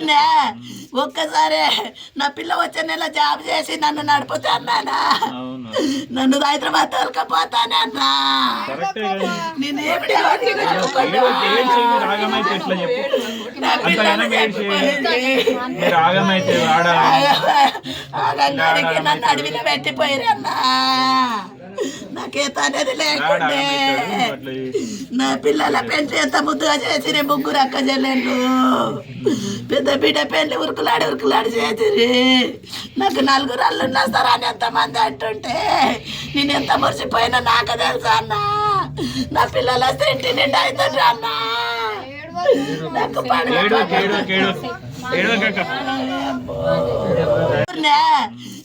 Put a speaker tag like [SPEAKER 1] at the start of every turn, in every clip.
[SPEAKER 1] నే, ఒక్కసారి నా పిల్ల వచ్చే నెల జాబ్ చేసి నన్ను నడుపుతా అన్నానా?
[SPEAKER 2] అవును.
[SPEAKER 1] నన్ను హైదరాబాద్ తోలుకపోతానే అన్నా?
[SPEAKER 2] కరెక్టే కదా.
[SPEAKER 1] నేను నన్ను అడవిలో పెట్టిపోయిరన్నా? నాకేత అనేది లేకుండే. నా పిల్లల పెళ్ళి ఎంత ముద్దుగా చేసిరి ముగ్గురు అక్క చెల్లెళ్ళు పెద్ద బిడ్డ పెళ్ళి ఉరుకులాడి ఉరుకులాడి చేసిరి నాకు నలుగురు అల్లు వస్తారా అని ఎంతమంది అంటుంటే నేను ఎంత మురిసిపోయినా నాకు తెలుసా అన్న నా పిల్లల ఇంటి నిండా అవుతుంది అన్న నాకు పండుగ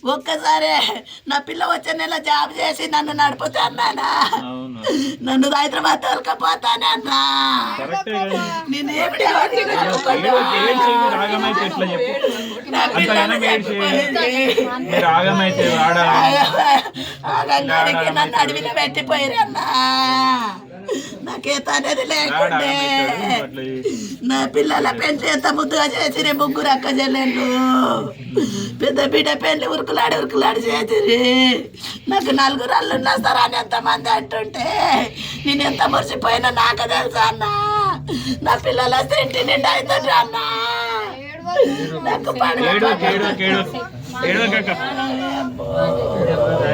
[SPEAKER 1] ఒక్కసారి నా పిల్ల వచ్చే నెల జాబ్ చేసి నన్ను నడుపుతా అన్నానా?
[SPEAKER 2] అవును.
[SPEAKER 1] నన్ను హైదరాబాద్ తోలుకపోతానే అన్నా?
[SPEAKER 2] కరెక్టే కదా.
[SPEAKER 1] నేను ఏమిటి నన్ను అడవిలో పెట్టిపోయిరన్నా నాకేత అనేది
[SPEAKER 2] ఆడ
[SPEAKER 1] లేకుండే. నా పిల్లల పెళ్ళి ఎంత ముద్దుగా చేసిరి ముగ్గురు అక్క చెల్లెళ్ళు పెద్ద బిడ్డ పెళ్ళి ఉరుకులాడి ఉరుకులాడి చేసిరి నాకు నలుగురు అల్లు వస్తారా అని ఎంతమంది అంటుంటే నేను ఎంత మురిసిపోయినా నాకు తెలుసా అన్న నా పిల్లల ఇంటి నిండా అవుతుంది అన్న నాకు పండుగ